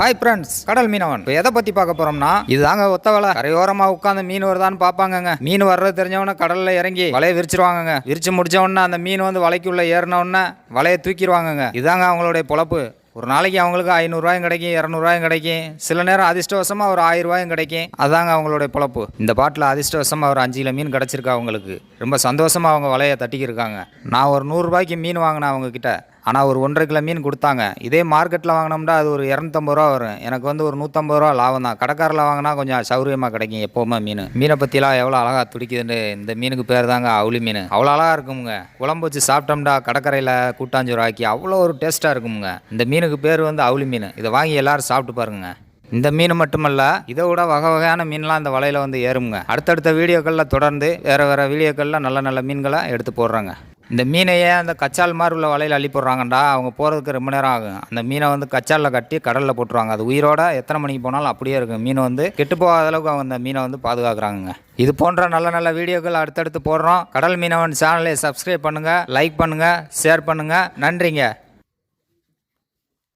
Hi friends கடல் மீனவன். இப்போ எதை பற்றி பார்க்க போகிறோம்னா இதுதாங்க ஒத்த வலை கரையோரமா உட்காந்து மீன் வருதான்னு பார்ப்பாங்கங்க. மீன் வர்றது தெரிஞ்சவன கடலில் இறங்கி வலையை விரிச்சிருவாங்கங்க. விரிச்சு முடிச்ச உடனே அந்த மீன் வந்து வலைக்குள்ளே ஏறின உடனே வலையை தூக்கிடுவாங்கங்க இதாங்க அவங்களுடைய பொழப்பு. ஒரு நாளைக்கு அவங்களுக்கு ஐநூறுரூவாயும் கிடைக்கும் இரநூறுவாயும் கிடைக்கும். சில நேரம் அதிர்ஷ்டவசமாக ஒரு ஆயிரம் ரூபாயும் கிடைக்கும். அதாங்க அவங்களுடைய பொழப்பு. இந்த பாட்டில் அதிர்ஷ்டவசமாக ஒரு அஞ்சு கிலோ மீன் கிடச்சிருக்கா அவங்களுக்கு. ரொம்ப சந்தோஷமாக அவங்க வலையை தட்டிக்கிருக்காங்க. நான் ஒரு நூறுரூபாய்க்கு மீன் வாங்கினேன் அவங்கக்கிட்ட ஆனால் ஒரு ஒன்றரை கிலோ மீன் கொடுத்தாங்க. இதே மார்க்கெட்டில் வாங்கினோம்னா அது ஒரு இரநூத்தம்பது ரூபா வரும். எனக்கு வந்து ஒரு நூற்றம்பது ரூபா லாபம் தான். கடைக்காரில் வாங்கினா கொஞ்சம் சௌரியமாக கிடைக்கும் எப்போவுமே மீன். மீனை பற்றிலாம் எவ்வளோ அழகாக துடிக்குதுன்னு. இந்த மீனுக்கு பேர் தாங்க அவுளி மீன். அவ்வளோ அழகாக இருக்குமுங்க. குழம்பு வச்சு சாப்பிட்டோம்டா கடற்கரையில் கூட்டாஞ்சோறு ஆக்கி அவ்வளோ ஒரு டேஸ்ட்டாக இருக்குமுங்க. இந்த மீனுக்கு பேர் வந்து அவுளி மீன். இதை வாங்கி எல்லோரும் சாப்பிட்டு பாருங்க. இந்த மீன் மட்டுமல்ல இதை விட வகை வகையான மீன்லாம் இந்த வலையில் வந்து ஏறுமுங்க. அடுத்தடுத்த வீடியோக்களில் தொடர்ந்து வேறு வேறு வீடியோக்களில் நல்ல நல்ல மீன்களை எடுத்து போடுறாங்க. இந்த மீனையே அந்த கச்சால் மாதிரி உள்ள வலையில் அள்ளி போடுறாங்கண்டா அவங்க போகிறதுக்கு ரொம்ப நேரம் ஆகும். அந்த மீனை வந்து கச்சாலில் கட்டி கடலில் போட்டுருவாங்க. அது உயிரோட எத்தனை மணிக்கு போனாலும் அப்படியே இருக்கும். மீன் வந்து கெட்டு போகாத அளவுக்கு அவங்க அந்த மீனை வந்து பாதுகாக்கிறாங்க இது போன்ற நல்ல நல்ல வீடியோக்கள் அடுத்தடுத்து போடுறோம். கடல் மீனவன் சேனலை சப்ஸ்கிரைப் பண்ணுங்கள் லைக் பண்ணுங்கள் ஷேர் பண்ணுங்கள் நன்றிங்க.